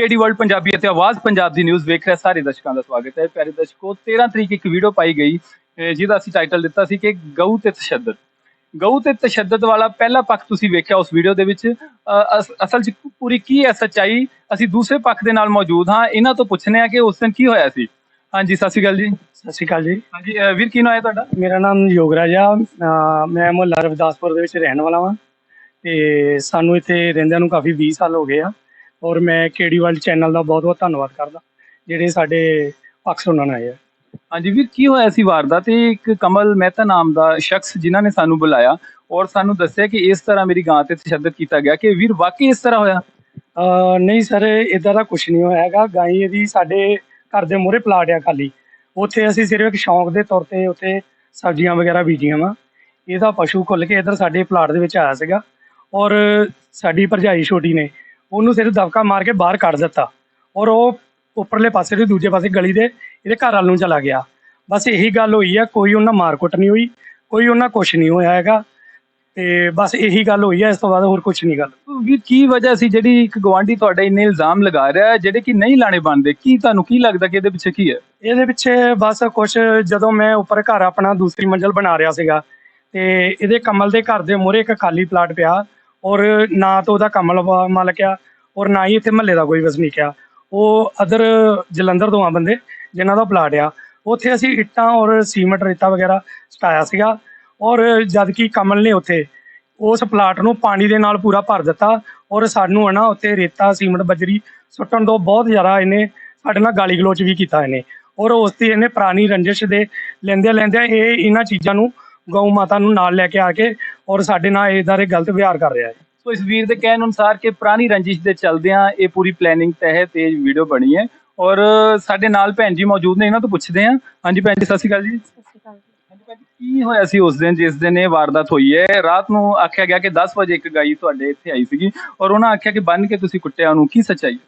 ਕੇਡੀ world Punjabi ਅਤੇ ਆਵਾਜ਼ ਪੰਜਾਬ ਦੀ news ਵੇਖ ਰਹੇ ਸਾਰੇ ਦਰਸ਼ਕਾਂ ਦਾ ਸਵਾਗਤ ਹੈ। ਪਿਆਰੇ ਦਰਸ਼ਕੋ 13 ਤਰੀਕ ਇੱਕ ਵੀਡੀਓ ਪਾਈ ਗਈ ਜਿਹਦਾ ਅਸੀਂ ਟਾਈਟਲ ਦਿੱਤਾ ਸੀ ਕਿ ਗਊ ਤੇ ਤਸ਼ੱਦਦ। ਗਊ ਤੇ ਤਸ਼ੱਦਦ ਵਾਲਾ ਪਹਿਲਾ ਪੱਖ ਤੁਸੀਂ ਵੇਖਿਆ ਉਸ ਵੀਡੀਓ ਦੇ ਵਿੱਚ। ਅਸਲ 'ਚ ਪੂਰੀ ਕੀ ਹੈ ਸੱਚਾਈ? ਅਸੀਂ ਦੂਸਰੇ ਪੱਖ ਦੇ ਨਾਲ ਮੌਜੂਦ ਹਾਂ। ਇਹਨਾਂ ਤੋਂ ਪੁੱਛਨੇ ਆ ਕਿ ਉਸ ਦਿਨ ਕੀ ਹੋਇਆ ਸੀ। ਹਾਂਜੀ ਸਤਿ ਸ਼੍ਰੀ ਅਕਾਲ ਜੀ। ਸਤਿ ਸ਼੍ਰੀ ਅਕਾਲ ਜੀ। ਹਾਂਜੀ ਵੀਰ ਕੀ ਨਾਮ ਹੈ ਤੁਹਾਡਾ? ਮੇਰਾ ਨਾਮ ਯੋਗਰਾਜ ਆ। ਮੈਂ ਮੁਹੱਲਾ ਰਵਿਦਾਸਪੁਰ ਦੇ ਵਿੱਚ ਰਹਿਣ ਵਾਲਾ ਵਾਂ। ਤੇ ਸਾਨੂੰ ਇੱਥੇ ਰਹਿੰਦਿਆਂ ਨੂੰ ਕਾਫੀ 20 ਸਾਲ ਹੋ ਗਏ ਆ। ਔਰ ਮੈਂ ਕੇਡੀ ਵਰਲਡ ਚੈਨਲ ਦਾ ਬਹੁਤ ਬਹੁਤ ਧੰਨਵਾਦ ਕਰਦਾ ਜਿਹੜੇ ਸਾਡੇ ਪੱਖ ਸੁਣਨ ਆਏ ਆ। ਹਾਂਜੀ ਵੀਰ ਕੀ ਹੋਇਆ ਸੀ ਵਾਰਦਾਤ? ਤੇ ਇੱਕ ਕਮਲ ਮਹਿਤਾ ਨਾਮ ਦਾ ਸ਼ਖਸ ਜਿਨ੍ਹਾਂ ਨੇ ਸਾਨੂੰ ਬੁਲਾਇਆ ਔਰ ਸਾਨੂੰ ਦੱਸਿਆ ਕਿ ਇਸ ਤਰ੍ਹਾਂ ਮੇਰੀ ਗਾਂ ਤੇ ਤਸ਼ੱਦਦ ਕੀਤਾ ਗਿਆ। ਕਿ ਵੀਰ ਵਾਕਈ ਇਸ ਤਰ੍ਹਾਂ ਹੋਇਆ? ਨਹੀਂ ਸਰ ਇਦਾਂ ਦਾ ਕੁਝ ਨਹੀਂ ਹੋਇਆ ਹੈਗਾ। ਗਾਈ ਇਹਦੀ ਸਾਡੇ ਘਰ ਦੇ ਮੂਹਰੇ ਪਲਾਟ ਆ ਖਾਲੀ। ਉੱਥੇ ਅਸੀਂ ਸਿਰਫ ਇੱਕ ਸ਼ੌਂਕ ਦੇ ਤੌਰ ਤੇ ਉੱਥੇ ਸਬਜ਼ੀਆਂ ਵਗੈਰਾ ਬੀਜੀਆਂ ਵਾ। ਇਹਦਾ ਪਸ਼ੂ ਖੁੱਲ ਕੇ ਇਧਰ ਸਾਡੇ ਪਲਾਟ ਦੇ ਵਿੱਚ ਆਇਆ ਸੀਗਾ। ਔਰ ਸਾਡੀ ਭਰਜਾਈ ਛੋਟੀ ਨੇ ਉਹਨੂੰ ਸਿਰਫ ਦਬਕਾ ਮਾਰ ਕੇ ਬਾਹਰ ਕੱਢ ਦਿੱਤਾ ਔਰ ਉਹ ਉੱਪਰਲੇ ਪਾਸੇ ਦੇ ਦੂਜੇ ਪਾਸੇ ਗਲੀ ਦੇ ਇਹਦੇ ਘਰ ਵੱਲ ਨੂੰ ਚਲਾ ਗਿਆ। ਬਸ ਇਹੀ ਗੱਲ ਹੋਈ ਆ ਕੋਈ ਉਹਨਾਂ ਮਾਰਕੁੱਟ ਨਹੀਂ ਹੋਈ ਕੋਈ ਉਹਨਾਂ ਕੁਛ ਨਹੀਂ ਹੋਇਆ ਹੈਗਾ ਤੇ ਬਸ ਇਹੀ ਗੱਲ ਹੋਈ ਆ ਇਸ ਤੋਂ ਬਾਅਦ ਹੋਰ ਕੁਝ ਨਹੀਂ ਗੱਲ। ਵੀ ਕੀ ਵਜ੍ਹਾ ਸੀ ਜਿਹੜੀ ਇੱਕ ਗਵਾਂਢੀ ਤੁਹਾਡੇ ਇੰਨੇ ਇਲਜ਼ਾਮ ਲਗਾ ਰਿਹਾ ਹੈ ਜਿਹੜੇ ਕਿ ਨਹੀਂ ਲਾਣੇ ਬਣਦੇ? ਕੀ ਤੁਹਾਨੂੰ ਕੀ ਲੱਗਦਾ ਕਿ ਇਹਦੇ ਪਿੱਛੇ ਕੀ ਹੈ? ਇਹਦੇ ਪਿੱਛੇ ਬਸ ਕੁਝ ਜਦੋਂ ਮੈਂ ਉੱਪਰ ਘਰ ਆਪਣਾ ਦੂਸਰੀ ਮੰਜ਼ਲ ਬਣਾ ਰਿਹਾ ਸੀਗਾ ਤੇ ਇਹਦੇ ਕਮਲ ਦੇ ਘਰ ਦੇ ਮੂਹਰੇ ਇੱਕ ਖਾਲੀ ਪਲਾਟ ਪਿਆ ਔਰ ਨਾ ਤਾਂ ਉਹਦਾ ਕਮਲ ਵਾ- ਮਾਲਕ ਆ, ਔਰ ਨਾ ਹੀ ਇੱਥੇ ਮਹੱਲੇ ਦਾ ਕੋਈ ਵਸਨੀਕ ਆ। ਉਹ ਅਦਰ ਜਲੰਧਰ ਤੋਂ ਆ ਬੰਦੇ, ਜਿਨ੍ਹਾਂ ਦਾ ਪਲਾਟ ਆ। ਉੱਥੇ ਅਸੀਂ ਇੱਟਾਂ ਔਰ ਸੀਮੈਂਟ, ਰੇਤਾ ਵਗੈਰਾ ਸਟਾਇਆ ਸੀਗਾ। ਔਰ ਜਦ ਕਿ ਕਮਲ ਨੇ ਉੱਥੇ ਉਸ ਪਲਾਟ ਨੂੰ ਪਾਣੀ ਦੇ ਨਾਲ ਪੂਰਾ ਭਰ ਦਿੱਤਾ। ਔਰ ਸਾਨੂੰ ਹੈ ਨਾ ਉੱਤੇ ਰੇਤਾ, ਸੀਮੈਂਟ, ਬਜਰੀ ਸੁੱਟਣ ਤੋਂ ਬਹੁਤ ਜ਼ਿਆਦਾ ਇਹਨੇ ਸਾਡੇ ਨਾਲ ਗਾਲੀ ਗਲੋਚ ਵੀ ਕੀਤਾ ਇਹਨੇ। ਔਰ ਉਸ ਦੀ ਇਹਨੇ ਪੁਰਾਣੀ ਰੰਜਿਸ਼ ਦੇ ਲੈਂਦੇ ਲੈਂਦੇ ਇਹ ਇਹਨਾਂ ਚੀਜ਼ਾਂ ਨੂੰ ਗਊ ਮਾਤਾ ਨੂੰ ਨਾਲ ਲੈ ਕੇ ਆ ਕੇ ਔਰ ਸਾਡੇ ਨਾਲ ਇਦਾਂ ਦੇ ਗਲਤ ਵਿਹਾਰ ਕਰ ਰਿਹਾ ਹੈ। ਸੋ ਇਸ ਵੀਰ ਦੇ ਕਹਿਣ ਅਨੁਸਾਰ ਕਿ ਪੁਰਾਣੀ ਰੰਜਿਸ਼ ਦੇ ਚੱਲਦਿਆਂ ਇਹ ਪੂਰੀ ਪਲੈਨਿੰਗ ਤਹਿਤ ਇਹ ਵੀਡੀਓ ਬਣੀ ਹੈ। ਔਰ ਸਾਡੇ ਨਾਲ ਭੈਣ ਜੀ ਮੌਜੂਦ ਨੇ ਇਹਨਾਂ ਤੋਂ ਪੁੱਛਦੇ ਹਾਂ। ਹਾਂਜੀ ਭੈਣ ਜੀ ਸਤਿ ਸ਼੍ਰੀ ਅਕਾਲ ਜੀ। ਹਾਂਜੀ ਭੈਣ ਜੀ ਕੀ ਹੋਇਆ ਸੀ ਉਸ ਦਿਨ ਜਿਸ ਦਿਨ ਇਹ ਵਾਰਦਾਤ ਹੋਈ ਹੈ? ਰਾਤ ਨੂੰ ਆਖਿਆ ਗਿਆ ਕਿ 10 ਵਜੇ ਇੱਕ ਗਾਈ ਤੁਹਾਡੇ ਇੱਥੇ ਆਈ ਸੀਗੀ ਔਰ ਉਹਨਾਂ ਆਖਿਆ ਕਿ ਬੰਨ ਕੇ ਤੁਸੀਂ ਕੁੱਟਿਆ ਉਹਨੂੰ। ਕੀ ਸੱਚਾਈ?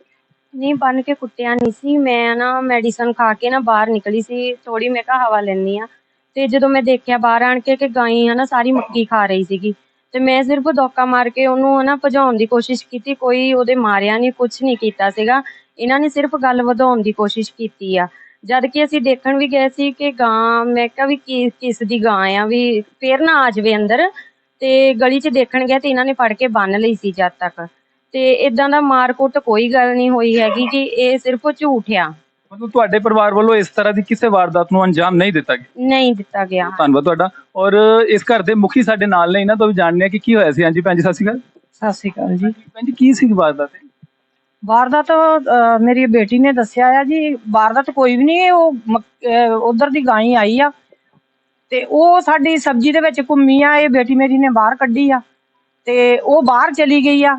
ਨਹੀਂ ਬੰਨ ਕੇ ਕੁੱਟਿਆ ਨਹੀਂ ਸੀ। ਮੈਂ ਨਾ ਮੈਡੀਸਨ ਖਾ ਕੇ ਨਾ ਬਾਹਰ ਨਿਕਲੀ ਸੀ। ਥੋੜੀ ਮੈਂ ਕਿਹਾ ਹਵਾ ਲੈਣੀ ਆ ਤੇ ਜਦੋਂ ਮੈਂ ਦੇਖਿਆ ਬਾਹਰ ਆਣ ਕੇ ਕਿ ਗਾਈ ਹਨਾ ਸਾਰੀ ਮੱਕੀ ਖਾ ਰਹੀ ਸੀਗੀ। ਤੇ ਮੈਂ ਸਿਰਫ ਧੋਕਾ ਮਾਰ ਕੇ ਉਹਨੂੰ ਹਨਾ ਭਜਾਉਣ ਦੀ ਕੋਸ਼ਿਸ਼ ਕੀਤੀ, ਕੋਈ ਉਹਦੇ ਮਾਰਿਆ ਨਹੀਂ ਕੁਝ ਨਹੀਂ ਕੀਤਾ ਸੀਗਾ। ਇਹਨਾਂ ਨੇ ਸਿਰਫ ਗੱਲ ਵਧਾਉਣ ਦੀ ਕੋਸ਼ਿਸ਼ ਕੀਤੀ ਆ। ਜਦ ਕਿ ਅਸੀਂ ਦੇਖਣ ਵੀ ਗਏ ਸੀ ਕਿ ਗਾਂ, ਮੈਂ ਕਿਹਾ ਵੀ ਕੀ, ਕਿਸ ਦੀ ਗਾਂ ਆ, ਵੀ ਫੇਰ ਨਾ ਆ ਜਾਵੇ ਅੰਦਰ। ਤੇ ਗਲੀ 'ਚ ਦੇਖਣ ਗਿਆ ਤੇ ਇਹਨਾਂ ਨੇ ਫੜ ਕੇ ਬੰਨ ਲਈ ਸੀ ਜਦ ਤੱਕ। ਤੇ ਇਦਾਂ ਦਾ ਮਾਰਕੁੱਟ ਕੋਈ ਗੱਲ ਨਹੀਂ ਹੋਈ ਹੈਗੀ ਕਿ ਇਹ ਸਿਰਫ ਝੂਠ ਆ। ਮਤਲਬ ਤੁਹਾਡੇ ਪਰਿਵਾਰ ਵੱਲੋਂ ਇਸ ਤਰ੍ਹਾਂ ਦੀ ਕਿਸੇ ਵਾਰਦਾਤ ਨੂੰ ਅੰਜਾਮ ਨਹੀਂ ਦਿੱਤਾ ਗਿਆ? ਨਹੀਂ ਦਿੱਤਾ ਗਿਆ। ਧੰਨਵਾਦ ਤੁਹਾਡਾ। ਔਰ ਇਸ ਘਰ ਦੇ ਮੁਖੀ ਸਾਡੇ ਨਾਲ ਨੇ ਇਹਨਾਂ ਤੋਂ ਵੀ ਜਾਣਦੇ ਆ ਕਿ ਕੀ ਹੋਇਆ ਸੀ। ਹਾਂਜੀ ਭੈਣ ਜੀ ਸਤਿ ਸ਼੍ਰੀ ਅਕਾਲ। ਸਤਿ ਸ਼੍ਰੀ ਅਕਾਲ ਜੀ। ਭੈਣ ਜੀ ਕੀ ਸੀ ਵਾਰਦਾਤ? ਵਾਰਦਾਤ ਅਹ, ਮੇਰੀ ਬੇਟੀ ਨੇ ਦੱਸਿਆ ਆ ਜੀ ਵਾਰਦਾਤ ਕੋਈ ਵੀ ਨਹੀਂ ਉਹ ਉਧਰ ਦੀ ਗਾਈ ਆਈ ਆ। ਤੇ ਉਹ ਸਾਡੀ ਸਬਜ਼ੀ ਦੇ ਵਿੱਚ ਘੁੰਮੀ ਆ ਇਹ ਬੇਟੀ ਮੇਰੀ ਨੇ ਬਾਹਰ ਕੱਢੀ ਆ। ਤੇ ਉਹ ਬਾਹਰ ਚਲੀ ਗਈ ਆ।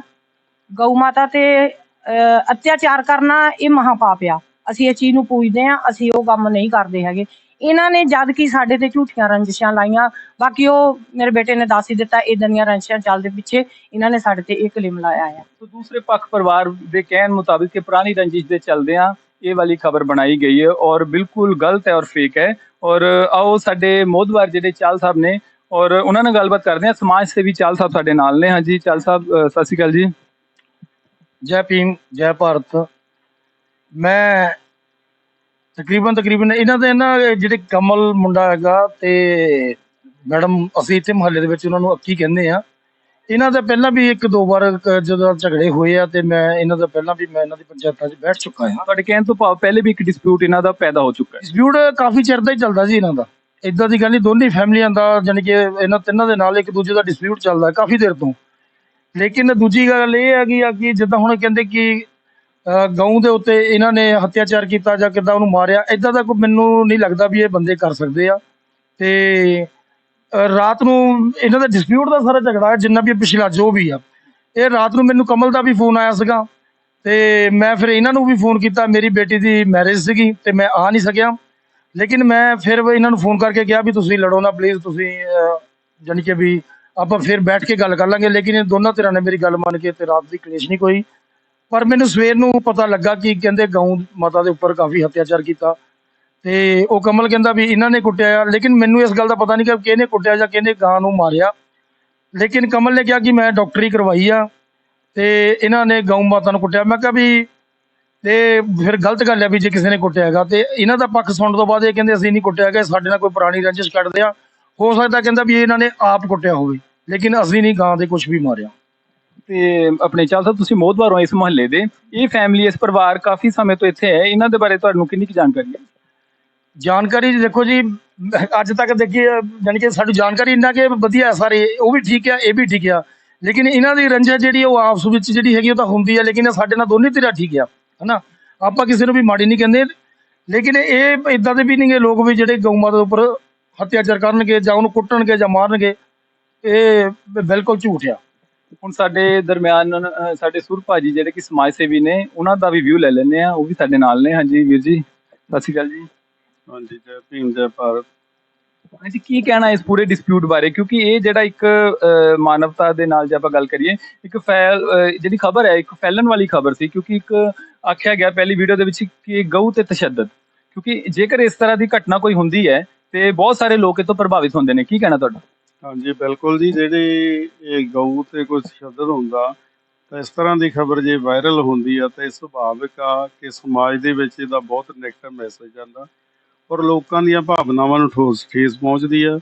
ਗਊ ਮਾਤਾ ਤੇ ਅਹ, ਅਤਿਆਚਾਰ ਕਰਨਾ ਇਹ ਮਹਾਪਾਪ ਆ। ਅਸੀਂ ਇਹ ਚੀਜ਼ ਨੂੰ ਪੂਜਦੇ ਆ ਅਸੀਂ ਉਹ ਕੰਮ ਨਹੀਂ ਕਰਦੇ ਹੈਗੇ। ਇਹਨਾਂ ਨੇ ਜਦ ਕਿ ਸਾਡੇ ਤੇ ਝੂਠੀਆਂ ਰੰਜਿਸ਼ਾਂ ਲਾਈਆਂ। ਬਾਕੀ ਉਹ ਮੇਰੇ ਬੇਟੇ ਨੇ ਦੱਸ ਹੀ ਦਿੱਤਾ ਇਦਾਂ ਦੀਆਂ ਰੰਜਿਸ਼ਾਂ ਚੱਲਦੇ ਪਿੱਛੇ ਇਹਨਾਂ ਨੇ ਸਾਡੇ ਤੇ ਇਹ ਕਲਿਮ ਲਾਇਆ ਆ ਤੋ ਦੂਸਰੇ ਪੱਖ ਪਰਿਵਾਰ ਦੇ ਕਹਿਣ ਮੁਤਾਬਿਕ ਕਿ ਪੁਰਾਣੀ ਰੰਜਿਸ਼ ਦੇ ਚੱਲਦਿਆਂ ਇਹ ਵਾਲੀ ਖਬਰ ਬਣਾਈ ਗਈ ਹੈ ਔਰ ਬਿਲਕੁਲ ਗਲਤ ਹੈ ਔਰ ਫੇਕ ਹੈ। ਔਰ ਆਓ ਸਾਡੇ ਮੋਦਵਾਰ ਜਿਹੜੇ ਚਾਲ ਸਾਹਿਬ ਨੇ ਔਰ ਉਹਨਾਂ ਨਾਲ ਗੱਲਬਾਤ ਕਰਦੇ ਹਾਂ। ਸਮਾਜ ਸੇਵੀ ਚਾਲ ਸਾਹਿਬ ਸਾਡੇ ਨਾਲ ਨੇ। ਹਾਂਜੀ ਚਾਲ ਸਾਹਿਬ ਸਤਿ ਸ਼੍ਰੀ ਅਕਾਲ ਜੀ। ਜੈ ਭੀਮ ਜੈ ਭਾਰਤ। ਮੈਂ ਤਕਰੀਬਨ ਤਕਰੀਬਨ ਇਹਨਾਂ ਦੇ ਨਾ ਜਿਹੜੇ ਕਮਲ ਮੁੰਡਾ ਹੈਗਾ ਤੇ ਮੈਡਮ ਅਸੀਂ ਇੱਥੇ ਮੁਹੱਲੇ ਦੇ ਵਿੱਚ ਉਹਨਾਂ ਨੂੰ ਅੱਕੀ ਕਹਿੰਦੇ ਆ ਇਹਨਾਂ ਦਾ ਪਹਿਲਾਂ ਵੀ ਇੱਕ ਦੋ ਵਾਰ ਕ- ਜਦੋਂ ਝਗੜੇ ਹੋਏ ਆ ਤੇ ਮੈਂ ਇਹਨਾਂ ਦਾ ਪਹਿਲਾਂ ਵੀ ਮੈਂ ਇਹਨਾਂ ਦੀ ਪੰਚਾਇਤਾਂ 'ਚ ਬੈਠ ਚੁੱਕਾ ਹਾਂ। ਤੁਹਾਡੇ ਕਹਿਣ ਤੋਂ ਭਾਵ ਪਹਿਲੇ ਵੀ ਇੱਕ ਡਿਸਪਿਊਟ ਇਹਨਾਂ ਦਾ ਪੈਦਾ ਹੋ ਚੁੱਕਾ ਹੈ। ਡਿਸਪਿਊਟ ਕਾਫੀ ਚਿਰ ਦਾ ਹੀ ਚੱਲਦਾ ਜੀ ਇਹਨਾਂ ਦਾ। ਇਦਾਂ ਦੀ ਗੱਲ ਨਹੀਂ ਦੋਨੇ ਫੈਮਲੀਆਂ ਦਾ ਜਾਣੀ ਕਿ ਇਹਨਾਂ ਤਿੰਨਾਂ ਦੇ ਨਾਲ ਇੱਕ ਦੂਜੇ ਦਾ ਡਿਸਪਿਊਟ ਚੱਲਦਾ ਹੈ ਕਾਫੀ ਦੇਰ ਤੋਂ। ਲੇਕਿਨ ਦੂਜੀ ਗੱਲ ਇਹ ਹੈਗੀ ਆ ਕਿ ਜਿੱਦਾਂ ਹੁਣ ਕਹਿੰਦੇ ਕਿ ਗਊ ਦੇ ਉੱਤੇ ਇਹਨਾਂ ਨੇ ਹੱਤਿਆਚਾਰ ਕੀਤਾ ਜਾਂ ਕਿੱਦਾਂ ਉਹਨੂੰ ਮਾਰਿਆ ਇਦਾਂ ਦਾ ਕੋਈ ਮੈਨੂੰ ਨਹੀਂ ਲੱਗਦਾ ਵੀ ਇਹ ਬੰਦੇ ਕਰ ਸਕਦੇ ਆ। ਤੇ ਰਾਤ ਨੂੰ ਇਹਨਾਂ ਦਾ ਡਿਸਪਿਊਟ ਦਾ ਸਾਰਾ ਝਗੜਾ ਹੈ, ਜਿੰਨਾ ਵੀ ਪਿਛਲਾ ਜੋ ਵੀ ਆ। ਇਹ ਰਾਤ ਨੂੰ ਮੈਨੂੰ ਕਮਲ ਦਾ ਵੀ ਫੋਨ ਆਇਆ ਸੀਗਾ ਤੇ ਮੈਂ ਫਿਰ ਇਹਨਾਂ ਨੂੰ ਵੀ ਫੋਨ ਕੀਤਾ ਮੇਰੀ ਬੇਟੀ ਦੀ ਮੈਰਿਜ ਸੀਗੀ ਤੇ ਮੈਂ ਆ ਨਹੀਂ ਸਕਿਆ। ਲੇਕਿਨ ਮੈਂ ਫਿਰ ਇਹਨਾਂ ਨੂੰ ਫੋਨ ਕਰਕੇ ਕਿਹਾ ਵੀ ਤੁਸੀਂ ਲੜੋ ਨਾ ਪਲੀਜ਼ ਤੁਸੀਂ ਅਹ, ਜਾਣੀ ਕਿ ਵੀ ਆਪਾਂ ਫਿਰ ਬੈਠ ਕੇ ਗੱਲ ਕਰ ਲਾਂਗੇ। ਲੇਕਿਨ ਇਹ ਦੋਨਾਂ ਧਿਰਾਂ ਨੇ ਮੇਰੀ ਗੱਲ ਮੰਨ ਕੇ ਤੇ ਰਾਤ ਦੀ ਕਲੇਸ਼ ਨਹੀਂ ਕੋਈ। ਪਰ ਮੈਨੂੰ ਸਵੇਰ ਨੂੰ ਪਤਾ ਲੱਗਾ ਕਿ ਕਹਿੰਦੇ ਗਊ ਮਾਤਾ ਦੇ ਉੱਪਰ ਕਾਫੀ ਹੱਤਿਆਚਾਰ ਕੀਤਾ। ਤੇ ਉਹ ਕਮਲ ਕਹਿੰਦਾ ਵੀ ਇਹਨਾਂ ਨੇ ਕੁੱਟਿਆ, ਲੇਕਿਨ ਮੈਨੂੰ ਇਸ ਗੱਲ ਦਾ ਪਤਾ ਨਹੀਂ ਕਿ ਕਿਹਨੇ ਕੁੱਟਿਆ ਜਾਂ ਕਿਹਨੇ ਗਾਂ ਨੂੰ ਮਾਰਿਆ। ਲੇਕਿਨ ਕਮਲ ਨੇ ਕਿਹਾ ਕਿ ਮੈਂ ਡਾਕਟਰੀ ਕਰਵਾਈ ਆ ਤੇ ਇਹਨਾਂ ਨੇ ਗਊ ਮਾਤਾ ਨੂੰ ਕੁੱਟਿਆ। ਮੈਂ ਕਿਹਾ ਵੀ ਤੇ ਫਿਰ ਗਲਤ ਗੱਲ ਹੈ ਵੀ ਜੇ ਕਿਸੇ ਨੇ ਕੁੱਟਿਆ ਹੈਗਾ ਤੇ ਇਹਨਾਂ ਦਾ ਪੱਖ ਸੁਣਨ ਤੋਂ ਬਾਅਦ ਇਹ ਕਹਿੰਦੇ ਅਸੀਂ ਨਹੀਂ ਕੁੱਟਿਆ ਹੈਗਾ ਸਾਡੇ ਨਾਲ ਕੋਈ ਪੁਰਾਣੀ ਰੰਜਿਸ਼ ਕੱਢਦੇ ਆ। ਹੋ ਸਕਦਾ ਕਹਿੰਦਾ ਵੀ ਇਹਨਾਂ ਨੇ ਆਪ ਕੁੱਟਿਆ ਹੋਵੇ, ਲੇਕਿਨ ਅਸੀਂ ਨਹੀਂ ਗਾਂ ਦੇ ਕੁਝ ਵੀ ਮਾਰਿਆ। ਤੇ ਆਪਣੇ ਚਾਲ ਸਾਹਿਬ, ਤੁਸੀਂ ਮੋਹਤਵਾਰ ਹੋ ਇਸ ਮੁਹੱਲੇ ਦੇ। ਇਹ ਫੈਮਿਲੀ ਇਸ ਪਰਿਵਾਰ ਕਾਫੀ ਸਮੇਂ ਤੋਂ ਇੱਥੇ ਹੈ। ਇਹਨਾਂ ਦੇ ਬਾਰੇ ਤੁਹਾਨੂੰ ਕਿੰਨੀ ਕੁ ਜਾਣਕਾਰੀ ਹੈ? ਜਾਣਕਾਰੀ ਜੀ ਦੇਖੋ ਜੀ, ਅੱਜ ਤੱਕ ਦੇਖੀਏ, ਜਾਣੀ ਕਿ ਸਾਡੀ ਜਾਣਕਾਰੀ ਇੰਨਾ ਕਿ ਵਧੀਆ ਹੈ ਸਾਰੇ, ਉਹ ਵੀ ਠੀਕ ਆ ਇਹ ਵੀ ਠੀਕ ਆ ਲੇਕਿਨ ਇਹਨਾਂ ਦੀ ਰੰਜਾ ਜਿਹੜੀ ਉਹ ਆਪਸ ਵਿੱਚ ਜਿਹੜੀ ਹੈਗੀ ਉਹ ਤਾਂ ਹੁੰਦੀ ਆ ਲੇਕਿਨ ਸਾਡੇ ਨਾਲ ਦੋਨੇ ਧਿਰਾਂ ਠੀਕ ਆ, ਹਨਾ? ਆਪਾਂ ਕਿਸੇ ਨੂੰ ਵੀ ਮਾੜੀ ਨਹੀਂ ਕਹਿੰਦੇ, ਲੇਕਿਨ ਇਹ ਇਦਾਂ ਦੇ ਵੀ ਨਹੀਂਗੇ ਲੋਕ ਵੀ ਜਿਹੜੇ ਗਊ ਮਾਤਾ ਦੇ ਉੱਪਰ ਹੱਤਿਆਚਾਰ ਕਰਨਗੇ ਜਾਂ ਉਹਨੂੰ ਕੁੱਟਣਗੇ ਜਾਂ ਮਾਰਨਗੇ, ਇਹ ਬ- ਬਿਲਕੁਲ ਝੂਠ ਆ। ਹੁਣ ਸਾਡੇ ਦਰਮਿਆਨ ਅ, ਸਾਡੇ ਸੁਰ ਭਾਜੀ ਜਿਹੜੇ ਕਿ ਸਮਾਜ ਸੇਵੀ ਨੇ ਉਹਨਾਂ ਦਾ ਵੀ ਵਿਊ ਲੈ ਲੈਂਦੇ ਆ ਉਹ ਵੀ ਸਾਡੇ ਨਾਲ ਨੇ। ਹਾਂਜੀ ਵੀਰ ਜੀ ਸਤਿ ਸ਼੍ਰੀ ਅਕਾਲ ਜੀ। ਹਾਂਜੀ ਜੈ ਭੀਮ ਜੈ ਭਾਰਤ। ਹਾਂਜੀ ਕੀ ਕਹਿਣਾ ਇਸ ਪੂਰੇ ਡਿਸਪਿਊਟ ਬਾਰੇ? ਕਿਉਂਕਿ ਇਹ ਜਿਹੜਾ ਇੱਕ ਅ, ਮਾਨਵਤਾ ਦੇ ਨਾਲ ਜੇ ਆਪਾਂ ਗੱਲ ਕਰੀਏ ਇੱਕ ਫੈਲ ਅ, ਜਿਹੜੀ ਖਬਰ ਹੈ ਇੱਕ ਫੈਲਣ ਵਾਲੀ ਖਬਰ ਸੀ ਕਿਉਂਕਿ ਇੱਕ ਆਖਿਆ ਗਿਆ ਪਹਿਲੀ ਵੀਡੀਓ ਦੇ ਵਿੱਚ ਕਿ ਗਊ ਤੇ ਤਸ਼ੱਦਦ। ਕਿਉਂਕਿ ਜੇਕਰ ਇਸ ਤਰ੍ਹਾਂ ਦੀ ਘਟਨਾ ਕੋਈ ਹੁੰਦੀ ਹੈ ਤੇ ਬਹੁਤ ਸਾਰੇ ਲੋਕ ਇਹ ਤੋਂ ਪ੍ਰਭਾਵਿਤ ਹੁੰਦੇ ਨੇ। ਕੀ ਕਹਿਣਾ ਤੁਹਾਡਾ? ਹਾਂਜੀ, ਬਿਲਕੁਲ ਜੀ, ਜਿਹੜੀ ਇਹ ਗਊ ਤੇ ਕੋਈ ਤਸ਼ੱਦਦ ਹੁੰਦਾ, ਤਾਂ ਇਸ ਤਰ੍ਹਾਂ ਦੀ ਖਬਰ ਜੇ ਵਾਇਰਲ ਹੁੰਦੀ ਆ, ਤਾਂ ਇਹ ਸੁਭਾਵਿਕ ਆ ਕਿ ਸਮਾਜ ਦੇ ਵਿੱਚ ਇਹਦਾ ਬਹੁਤ ਨੈਗੇਟਿਵ ਮੈਸੇਜ ਜਾਂਦਾ। ਔਰ ਲੋਕਾਂ ਦੀਆਂ ਭਾਵਨਾਵਾਂ ਨੂੰ ਠੋਸ ਠੇਸ ਪਹੁੰਚਦੀ ਆ,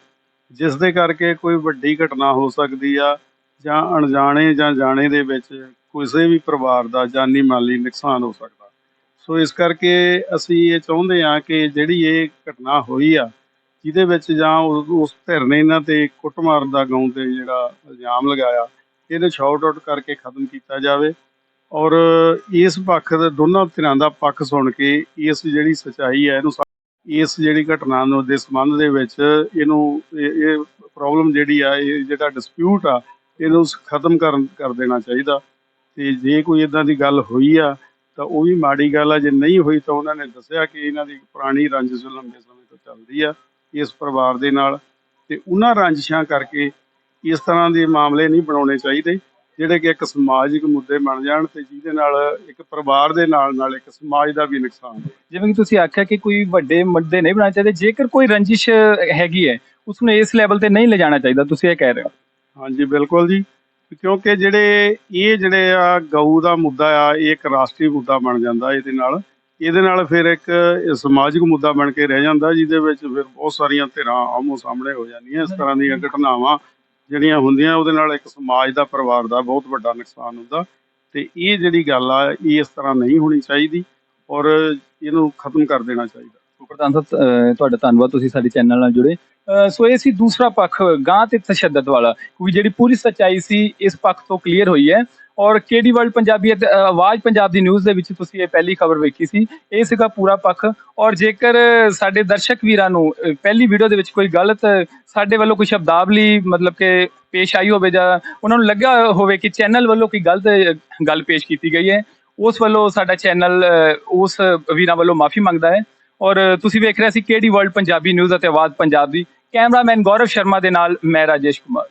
ਜਿਸ ਦੇ ਕਰਕੇ ਕੋਈ ਵੱਡੀ ਘਟਨਾ ਹੋ ਸਕਦੀ ਆ, ਜਾਂ ਅਣਜਾਣੇ ਜਾਂ ਜਾਣੇ ਦੇ ਵਿੱਚ ਕਿਸੇ ਵੀ ਪਰਿਵਾਰ ਦਾ ਜਾਨੀ ਮਾਲੀ ਨੁਕਸਾਨ ਹੋ ਸਕਦਾ। ਸੋ ਇਸ ਕਰਕੇ ਅਸੀਂ ਇਹ ਚਾਹੁੰਦੇ ਹਾਂ ਕਿ ਜਿਹੜੀ ਇਹ ਘਟਨਾ ਹੋਈ ਆ ਜਿਹਦੇ ਵਿੱਚ ਜਾਂ ਉਸ ਉਸ ਧਿਰ ਨੇ ਇਹਨਾਂ ਤੇ ਕੁੱਟਮਾਰ ਦਾ ਗਾਉਂ ਤੇ ਜਿਹੜਾ ਇਲਜ਼ਾਮ ਲਗਾਇਆ, ਇਹਨੂੰ ਸ਼ਾਰਟ ਆਊਟ ਕਰਕੇ ਖਤਮ ਕੀਤਾ ਜਾਵੇ ਔਰ ਇਸ ਪੱਖ ਦੇ ਦੋਨਾਂ ਧਿਰਾਂ ਦਾ ਪੱਖ ਸੁਣ ਕੇ ਇਸ ਜਿਹੜੀ ਸਚਾਈ ਹੈ ਇਹਨੂੰ ਇਸ ਜਿਹੜੀ ਘਟਨਾ ਨੂੰ ਦੇ ਸੰਬੰਧ ਦੇ ਵਿੱਚ ਇਹਨੂੰ ਇਹ ਪ੍ਰੋਬਲਮ ਜਿਹੜੀ ਆ, ਇਹ ਜਿਹੜਾ ਡਿਸਪਿਊਟ ਆ, ਇਹਨੂੰ ਖਤਮ ਕਰਨ, ਕਰ ਦੇਣਾ ਚਾਹੀਦਾ। ਤੇ ਜੇ ਕੋਈ ਇਦਾਂ ਦੀ ਗੱਲ ਹੋਈ ਆ, ਤਾਂ ਉਹ ਵੀ ਮਾੜੀ ਗੱਲ ਆ। ਜੇ ਨਹੀਂ ਹੋਈ ਤਾਂ ਉਹਨਾਂ ਨੇ ਦੱਸਿਆ ਕਿ ਇਹਨਾਂ ਦੀ ਪੁਰਾਣੀ ਰੰਜਿਸ਼ ਲੰਬੇ ਸਮੇਂ ਤੋਂ ਚੱਲਦੀ ਆ। ਇਸ ਪਰਿਵਾਰ ਦੇ ਨਾਲ ਤੇ ਉਹਨਾਂ ਰੰਜਿਸ਼ਾਂ ਕਰਕੇ ਇਸ ਤਰ੍ਹਾਂ ਦੇ ਮਾਮਲੇ ਨਹੀਂ ਬਣਾਉਣੇ ਚਾਹੀਦੇ ਜਿਹੜੇ ਕਿ ਇੱਕ ਸਮਾਜਿਕ ਮੁੱਦੇ ਬਣ ਜਾਣ ਤੇ ਜਿਹਦੇ ਨਾਲ ਇੱਕ ਪਰਿਵਾਰ ਦੇ ਨਾਲ ਨਾਲ ਇੱਕ ਸਮਾਜ ਦਾ ਵੀ ਨੁਕਸਾਨ ਹੋਵੇ। ਜਿਵੇਂ ਕਿ ਤੁਸੀਂ ਆਖਿਆ ਕਿ ਕੋਈ ਵੱਡੇ ਮੁੱਦੇ ਨਹੀਂ ਬਣਾਉਣੇ ਚਾਹੀਦੇ ਜੇਕਰ ਕੋਈ ਰੰਜਿਸ਼ ਹੈਗੀ ਹੈ ਉਸ ਨੂੰ ਇਸ ਲੈਵਲ ਤੇ ਨਹੀਂ ਲਿਜਾਣਾ ਚਾਹੀਦਾ ਤੁਸੀਂ ਇਹ ਕਹਿ ਰਹੇ ਹੋ। ਹਾਂਜੀ ਬਿਲਕੁਲ ਜੀ। ਕਿਉਂਕਿ ਜਿਹੜੇ ਇਹ ਜਿਹੜੇ ਆ ਗਊ ਦਾ ਮੁੱਦਾ ਆ ਇਹ ਇੱਕ ਰਾਸ਼ਟਰੀ ਮੁੱਦਾ ਬਣ ਜਾਂਦਾ ਇਹਦੇ ਨਾਲ। ਇਹਦੇ ਨਾਲ ਫਿਰ ਇੱਕ ਸਮਾਜਿਕ ਮੁੱਦਾ ਬਣ ਕੇ ਰਹਿ ਜਾਂਦਾ, ਜਿਹਦੇ ਵਿੱਚ ਫਿਰ ਬਹੁਤ ਸਾਰੀਆਂ ਧਿਰਾਂ ਆਮੋ ਸਾਹਮਣੇ ਹੋ ਜਾਂਦੀਆਂ, ਇਸ ਤਰ੍ਹਾਂ ਦੀਆਂ ਘਟਨਾਵਾਂ ਜਿਹੜੀਆਂ ਹੁੰਦੀਆਂ, ਉਹਦੇ ਨਾਲ ਇੱਕ ਸਮਾਜ ਦਾ, ਪਰਿਵਾਰ ਦਾ ਬਹੁਤ ਵੱਡਾ ਨੁਕਸਾਨ ਹੁੰਦਾ। ਤੇ ਇਹ ਜਿਹੜੀ ਗੱਲ ਆ, ਇਹ ਇਸ ਤਰ੍ਹਾਂ ਨਹੀਂ ਹੋਣੀ ਚਾਹੀਦੀ ਔਰ ਇਹਨੂੰ ਖਤਮ ਕਰ ਦੇਣਾ ਚਾਹੀਦਾ। ਪ੍ਰਧਾਨ ਸਾਹਿਬ ਤੁਹਾਡਾ ਧੰਨਵਾਦ, ਤੁਸੀਂ ਸਾਡੇ ਚੈਨਲ ਨਾਲ ਜੁੜੇ। ਸੋ ਇਹ ਸੀ ਦੂਸਰਾ ਪੱਖ ਗਾਂ ਤੇ ਤਸ਼ੱਦਦ ਵਾਲਾ, ਕਿਉਂਕਿ ਜਿਹੜੀ ਪੂਰੀ ਸੱਚਾਈ ਸੀ, ਇਸ ਪੱਖ ਤੋਂ ਕਲੀਅਰ ਹੋਈ ਹੈ। ਔਰ ਕੇਡੀ ਵਰਲਡ ਪੰਜਾਬੀ ਆਵਾਜ਼ ਪੰਜਾਬ ਦੀ ਨਿਊਜ਼ ਦੇ ਵਿੱਚ ਤੁਸੀਂ ਇਹ ਪਹਿਲੀ ਖਬਰ ਵੇਖੀ ਸੀ, ਇਹ ਸੀਗਾ ਪੂਰਾ ਪੱਖ। ਔਰ ਜੇਕਰ ਸਾਡੇ ਦਰਸ਼ਕ ਵੀਰਾਂ ਨੂੰ ਪਹਿਲੀ ਵੀਡੀਓ ਦੇ ਵਿੱਚ ਕੋਈ ਗਲਤ, ਸਾਡੇ ਵੱਲੋਂ ਕੋਈ ਸ਼ਬਦਾਵਲੀ, ਮਤਲਬ ਕਿ ਪੇਸ਼ ਆਈ ਹੋਵੇ ਜਾਂ ਉਹਨਾਂ ਨੂੰ ਲੱਗਾ ਹੋਵੇ ਕਿ ਚੈਨਲ ਵੱਲੋਂ ਕੋਈ ਗਲਤ ਗੱਲ ਪੇਸ਼ ਕੀਤੀ ਗਈ ਹੈ, ਉਸ ਵੱਲੋਂ ਸਾਡਾ ਚੈਨਲ ਉਸ ਵੀਰਾਂ ਵੱਲੋਂ ਮਾਫੀ ਮੰਗਦਾ ਹੈ। ਔਰ ਤੁਸੀਂ ਵੇਖ ਰਹੇ ਸੀ ਕੇਡੀ ਵਰਲਡ ਪੰਜਾਬੀ ਨਿਊਜ਼ ਅਤੇ ਆਵਾਜ਼ ਪੰਜਾਬ ਦੀ। ਕੈਮਰਾਮੈਨ ਗੌਰਵ ਸ਼ਰਮਾ ਦੇ ਨਾਲ ਮੈਂ ਰਾਜੇਸ਼ ਕੁਮਾਰ।